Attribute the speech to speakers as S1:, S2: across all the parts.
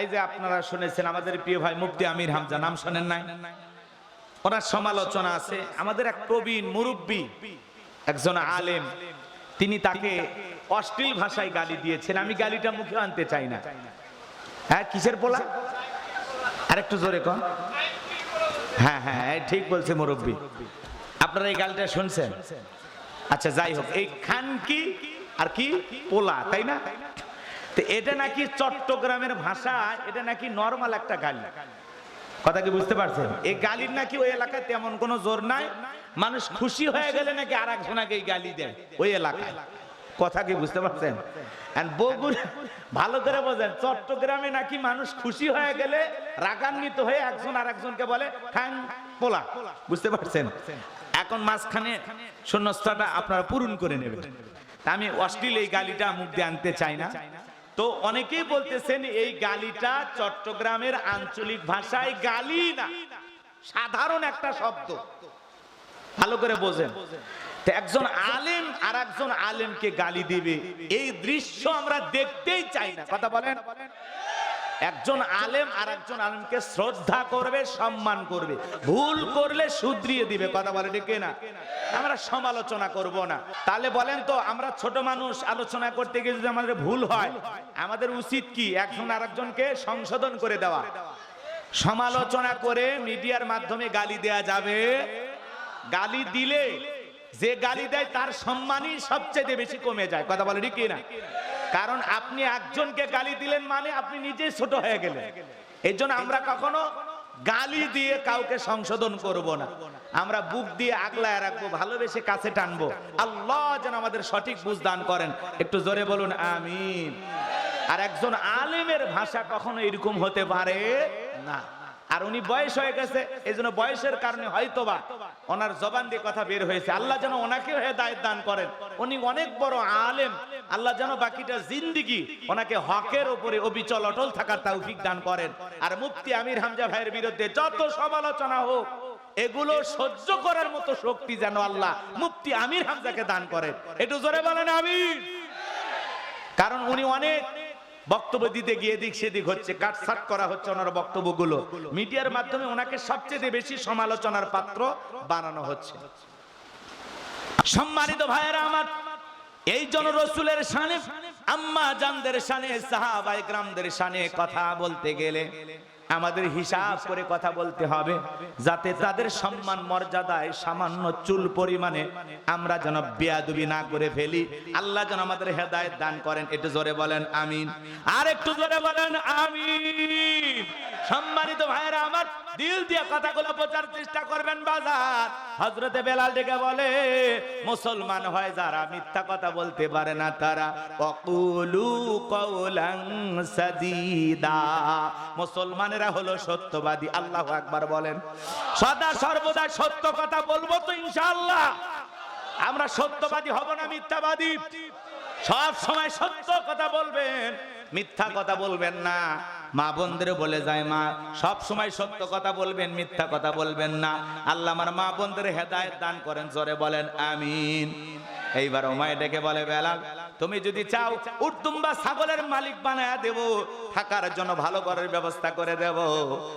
S1: এই যে আপনারা শুনেছেন, আমাদের প্রিয় ভাই মুফতি আমির হামজা, নাম শোনেন নাই? ওনার সমালোচনা আছে। আমাদের এক প্রবীণ মুরব্বী, একজন আলেম, তিনি তাকে অশ্লীল ভাষায় গালি দিয়েছেন। আমি গালিটা মুখে আনতে চাই না। হ্যাঁ কিসের পোলা? আরেকটু জোরে কন। হ্যাঁ হ্যাঁ এই ঠিক বলছে মুরব্বী। আপনারা এই গালিটা শুনছেন? আচ্ছা যাই হোক, এই খান কি আর কি পোলা, তাই না? তো এটা নাকি চট্টগ্রামের ভাষা, এটা নাকি নর্মাল একটা গালি। কথা কি বুঝতে পারছেন? এই গালির নাকি ওই এলাকায় তেমন কোনো জোর নাই। মানুষ খুশি হয়ে গেলে নাকি আর একজনাকে এই গালি দেয়, ওই এলাকায়। কথা কি বুঝতে পারছেন? ভালো করে বোঝেন, চট্টগ্রামে নাকি মানুষ খুশি হয়ে গেলে রাগান্বিত হয়ে একজন আর একজনকে বলে, খান পোলা। বুঝতে পারছেন? এখন মাঝখানে শূন্যস্থাটা আপনারা পূরণ করে নেবেন। আমি অশ্লীল এই গালিটা মুখ দিয়ে আনতে চাই না। তো অনেকেই বলতেছেন এই গালিটা চট্টগ্রামের আঞ্চলিক ভাষায় গালি না। সাধারণ একটা শব্দ। ভালো করে বোঝেন। একজন আলেম আর একজন আলেমকে গালি দিবে। এই দৃশ্য আমরা দেখতেই চাই না। কথা বলেন? একজন আলেম আর একজন আলেমকে শ্রদ্ধা করবে, সম্মান করবে। ভুল করলে শুধরিয়ে দিবে, কথা বলে ডেকে না আমরা সমালোচনা করব না। তাহলে বলেন তো, আমরা ছোট মানুষ, আলোচনা করতে গিয়ে যদি আমাদের ভুল হয়, আমাদের উচিত কি? একজন আর একজনকে সংশোধন করে দেওয়া। সমালোচনা করে মিডিয়ার মাধ্যমে গালি দেয়া যাবে। গালি দিলে যে গালি দেয়, তার সম্মানই সবচেয়ে বেশি কমে যায়, কথা বলে ঠিক না কারণ আপনি একজনকে গালি দিলেন মানে আপনি নিজেই ছোট হয়ে গেলেন। এই আমরা কখনো গালি দিয়ে কাউকে সংশোধন করব না। আমরা বুক দিয়ে আগলায় রাখব, ভালোবেসে কাছে টানবো। আল্লাহ যেন আমাদের সঠিক বুঝ দান করেন। একটু জোরে বলুন, আমিন। আর একজন আলেমের ভাষা কখনো এরকম হতে পারে না। আর উনি বয়স হয়ে গেছে এই জন্য বয়সের কারণে হয়তোবা ওনার জবান দিয়ে কথা বের হয়েছে। আল্লাহ যেন ওনাকেও হেদায়ত দান করেন। উনি অনেক বড় আলেম। আল্লাহ যেন বাকিটা জিন্দিগি ওনাকে হকের উপরে অবিচল, অটল থাকার তৌফিক দান করেন। আর মুফতি আমির হামজা ভাইয়ের বিরুদ্ধে যত সমালোচনা হোক, এগুলো সহ্য করার মতো শক্তি যেন আল্লাহ মুফতি আমির হামজাকে দান করেন। একটু জোরে বলেন আমির কারণ উনি অনেক বক্তব্য দিতে গিয়ে দিক সেদিক হচ্ছে কাটসাট করা হচ্ছে ওনার বক্তব্যগুলো। মিডিয়ার মাধ্যমে ওনাকে সবচেয়ে বেশি সমালোচনার পাত্র বানানো হচ্ছে। সম্মানিত ভাইয়েরা আমার, এই জন রসুলের সানে আম্মা জানদের সানে সাহাবাই গ্রামদের সানে কথা বলতে গেলে আমাদের হিসাব করে কথা বলতে হবে, যাতে তাদের সম্মান মর্যাদায় সামান্য চুল পরিমাণে আমরা যেন বেয়াদুবি না করে ফেলি। আল্লাহ যেন আমাদের হেদায়ত দান করেন, একটু জোরে বলেন, আমিন। আর একটু জোরে বলেন, আমিন। সম্মানিত ভাইয়েরা, আমার দিল দিয়ে কথাগুলো বোঝার চেষ্টা করবেন বাজার। হজরতে বেলাল ডেকে বলে, মুসলমান হয় যারা মিথ্যা কথা বলতে পারে না তারা। অকুলু কৌলাং সাদিদা। মুসলমানেরা হলো সত্যবাদী। আল্লাহ একবার বলেন, সদা সর্বদা সত্য কথা বলব তো ইনশাআল্লাহ। আমরা সত্যবাদী হব না মিথ্যাবাদী। সব সময় সত্য কথা বলবেন, মিথ্যা কথা বলবেন না। মা বোনদের বলে যায়, মা, সব সময় সত্য কথা বলবেন, মিথ্যা কথা বলবেন না। আল্লাহ আমার মা বোনদের হেদায়েত দান করেন, জোরে বলেন, আমিন। এইবার ওমায় ডেকে বলে, বেলাল, তুমি যদি চাও উর্তুম্বা ছাগলের মালিক বানায়া দেব, থাকার জন্য ভালো ঘরের ব্যবস্থা করে দেব।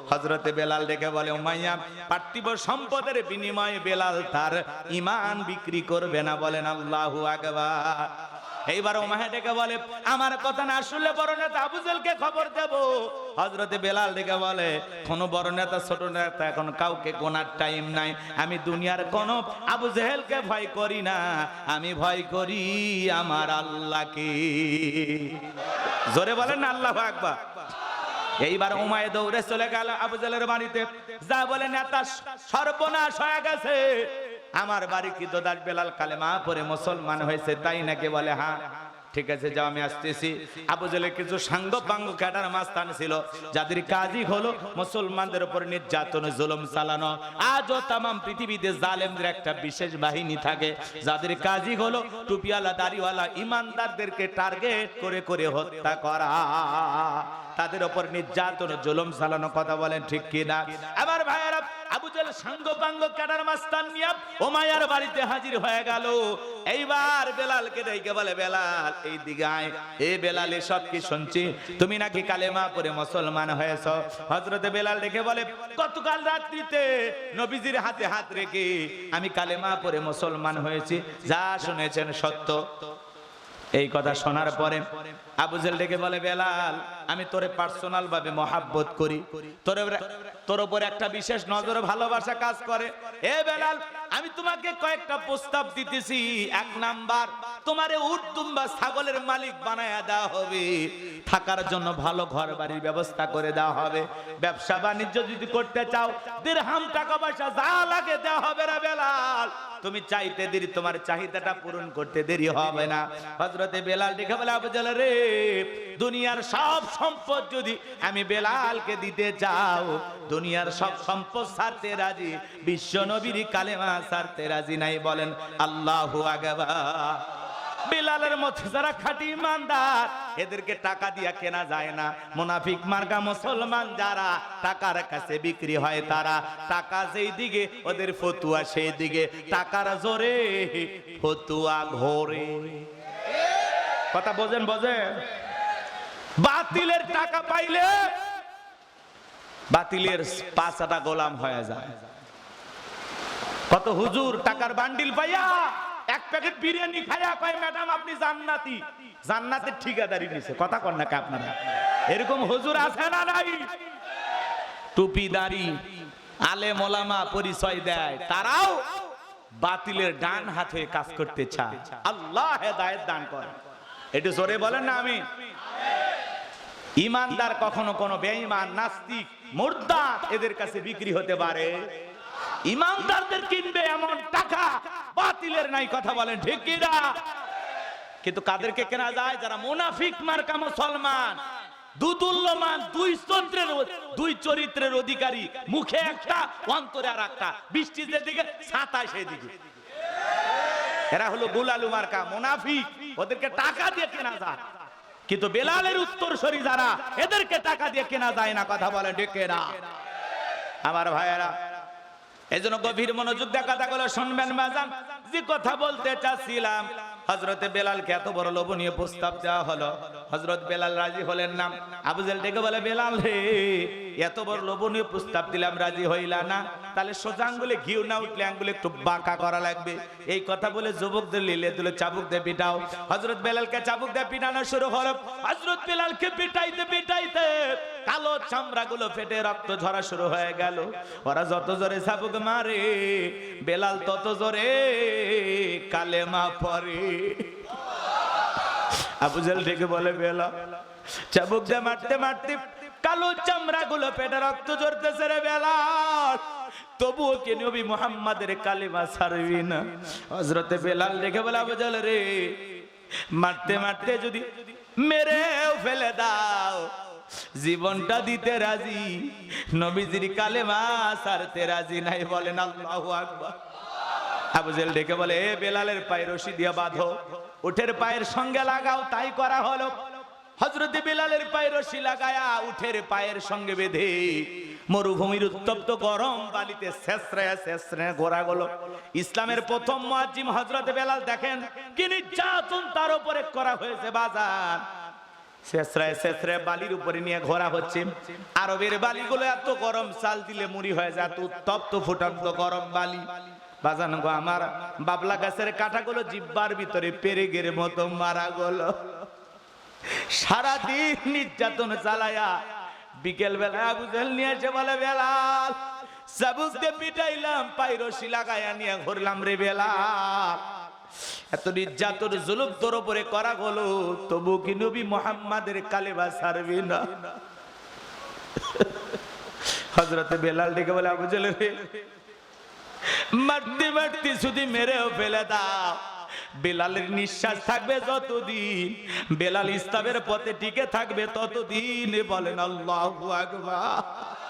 S1: হজরতে বেলাল ডেকে বলে, উমাইয়া, পার্থিব সম্পদের বিনিময়ে বেলাল তার ইমান বিক্রি করবে না। বলেন, আল্লাহু আকবার। এইবার ওমাহে ডেকে বলে, আমার কথা না শুনলে বড় নেতা আবুজেলকে খবর দেব। হজরতে বেলাল ডেকে বলে, কোন বড় নেতা, ছোট নেতা এখন কাউকে গোনার টাইম নাই। আমি দুনিয়ার কোন আবু জেহেলকে ভয় করি না। আমি ভয় করি আমার আল্লাহকে। জোরে বলেন আল্লাহ আকবার। এইবার উমায় দৌড়ে চলে গেল আবুজালের বাড়িতে। যা বলে, নেতা, সর্বনাশ হয়ে গেছে। আমার বাড়ি কি দোদার বেলাল কালেমা পরে মুসলমান হয়েছে, তাই নাকি বলে হ্যাঁ ঠিক আছে, যাও, আমি আসতেছি। আবু জেলে কিছু সাঙ্গ পাঙ্গ কাটার মাস্তান ছিল, যাদের কাজই হলো মুসলমানদের উপর নির্যাতন, জুলুম চালানো। আজও তাম পৃথিবীতে জালেমদের একটা বিশেষ বাহিনী থাকে, যাদের কাজই হলো টুপিওয়ালা, দাড়িওয়ালা ইমানদারদেরকে টার্গেট করে করে হত্যা করা। তাদের উপর নির্যাতন, জুলুম চালানো, কথা বলেন ঠিক কিনা? আবার ভাইয়েরা আবু জেল সাঙ্গ পাঙ্গ কাটার মাস্তান নিয়া ওমায়ার বাড়িতে হাজির হয়ে গেল। এইবার বেলালকে ডেকে বলে, বেলাল, এই দিকে আয়। এ বেলাল এসব কি শুনছি। তুমি নাকি কালেমা পরে মুসলমান হয়েছ? হজরতে বেলাল ডেকে বলে, গতকাল রাত্রিতে নবীজির হাতে হাত রেখে আমি কালেমা পরে মুসলমান হয়েছি। যা শুনেছেন সত্য। এই কথা শোনার পরে আবুজেল ডেকে বলে, বেলাল, আমি তোরে পার্সোনাল ভাবে মহাব্বত করি। তোর তোর উপর একটা বিশেষ নজর ভালোবাসা কাজ করে। এ বেলাল, আমি তোমাকে কয়েকটা প্রস্তাব দিতেছি। এক নাম্বার তোমারে উট তুম্বা ছাগলের মালিক বানায়া দেওয়া হবে। থাকার জন্য ভালো ঘর বাড়ির ব্যবস্থা করে দেওয়া হবে। ব্যবসা বাণিজ্য যদি করতে চাও দিরহাম টাকা পয়সা যা লাগে দেওয়া হবে না বেলাল। তুমি চাইতে দেরি, তোমার চাহিদাটা পূরণ করতে দেরি হবে না। হজরতে বেলাল দেখে বলে, আবু জালাল রে, দুনিয়ার সব সম্পদ যদি আমি বেলালকে দিতে চাও, দুনিয়ার সব সম্পদ ছাড়তে রাজি, বিশ্ব নবীর কালেমা ছাড়তে রাজি নাই বলেন আল্লাহু আকবার। বেলালের মধ্যে যারা খাঁটি ইমানদার, এদেরকে টাকা দিয়া কেনা যায় না। মুনাফিক মার্কা মুসলমান যারা, টাকার কাছে বিক্রি হয় তারা। টাকা যেই দিকে, ওদের ফতুয়া সেই দিকে। টাকার জোরে, ফতুয়া ঘোরে। কথা বোঝেন বোঝেন? বাতিলের টাকা পাইলে বাতিলের পাঁচাটা গোলাম হয়ে যায়। কত হুজুর টাকার বান্ডিল পাইয়া এক প্যাকেট বিরিয়ানি খাইয়া কয়, ম্যাডাম, আপনি জান্নাতি। জান্নাতের ঠিকাদারি নিছে। কথা কন না আপনারা? এরকম হুজুর আছে না নাই? টুপি দাড়ি আলে মোলামা পরিচয় দেয়, তারাও বাতিলের ডান হাতে কাজ করতে চায়। আল্লাহ হেদায়েত দান করে। একটু জোরে বলেন না আমি। ইমানদার কখনো কোনো বেঈমান, নাস্তিক মুর্দাত এদের কাছে বিক্রি হতে পারে। ইমানদারদের কিনবে এমন বাতিলের নাই কথা বলেন, ঠিক কি না? কিন্তু কাদেরকে কেনা যায়? যারা মুনাফিক মার্কা মুসলমান কেনা কিন্তু বেলালের উত্তর সরি যারা, এদেরকে টাকা দিয়ে কেনা যায় না, কথা বলে ডেকে না? আমার ভাইয়েরা এই জন্য গভীর মনোযোগ দিয়ে কথাগুলো শুনবেন যে কথা বলতে চাচ্ছিলাম হজরতে বেলালকে এত বড় লোভনীয় প্রস্তাব দেওয়া হলো। হজরত বেলাল রাজি হলেন না। আবুজেল ডেকে বলে, বেলাল হে এত বড় লোভনীয় প্রস্তাব দিলাম, রাজি হইলা না। তাহলে সোজা আঙ্গুলে ঘিউ না উঠলে আঙ্গুলে একটু বাঁকা করা লাগবে। এই কথা বলে যুবকদের লিলে দিলে চাবুক দিয়ে পিটাও। হজরত বেলালকে চাবুক দিয়ে পিটানো শুরু হলো। হজরত বেলালকে পিটাইতে পিটাইতে কালো চামড়া গুলো ফেটে রক্ত ঝরা শুরু হয়ে গেল। ওরা যত জোরে চাবুক মারে, বেলাল তত জোরে কালেমা পরে আবুজাল ডেকে বলে বেলা চাবুক দিয়ে মারতে মারতে কালো চামড়া গুলো পেটে রক্ত ঝরতেছে রে বেলাল। তবুও কে নবী মোহাম্মদের কালেমা ছাড়বি না? হজরতে বেলাল ডেকে বলে আবুজাল রে, মারতে মারতে যদি মেরেও ফেলে দাও জীবনটা দিতে রাজি, নবীজির কালেমা ছাড়তে রাজি নাই, বলেন আল্লাহু আকবার। আবুজেল ডেকে বলে, এ বেলালের পায়ে রশি দিয়া বাঁধো, উঠের পায়ের সঙ্গে লাগাও, তাই করা হলো। হজরত বেলালের পায়ে রশি লাগায়া উঠের পায়ের সঙ্গে বেঁধে মরুভূমির উত্তপ্ত গরম বালিতে শেষরায় শেষরায় ঘোরা গেল। ইসলামের প্রথম মুয়াজ্জিম হজরত বেলাল দেখেন, কি নির্যাতন তার উপরে করা হয়েছে বাজার। শেষরায় শেষরায় বালির উপরে নিয়ে ঘোরা হচ্ছে। আরবের বালিগুলো এত গরম, চাল দিলে মুড়ি হয়ে উত্তপ্ত গরম বালি। বাজান গো আমার, বাবলা গাছের কাঁটাগুলো জিব্বার ভিতরে পেরে পেরেগের মতো মারা গেল। সারাদিন নির্যাতন চালায়া বিকেল বেলা বুঝেল নিয়ে বলে বেলাল। সাবুক দিয়ে পিটাইলাম, পাইরসি লাগাইয়া নিয়ে ঘুরলাম রে বেলাল। এত নির্যাতন জুলুম তোর উপরে করা হলো, তবু কি নবী মোহাম্মদের কালেবা ছাড়বি না? হজরতে বেলাল ডেকে বলে, আবু জেলে মারতে মারতে শুধু মেরেও ফেলে দাও। বেলালের নিঃশ্বাস থাকবে যতদিন, বেলাল ইসলামের পথে টিকে থাকবে ততদিন। বলেন, আল্লাহু আকবার।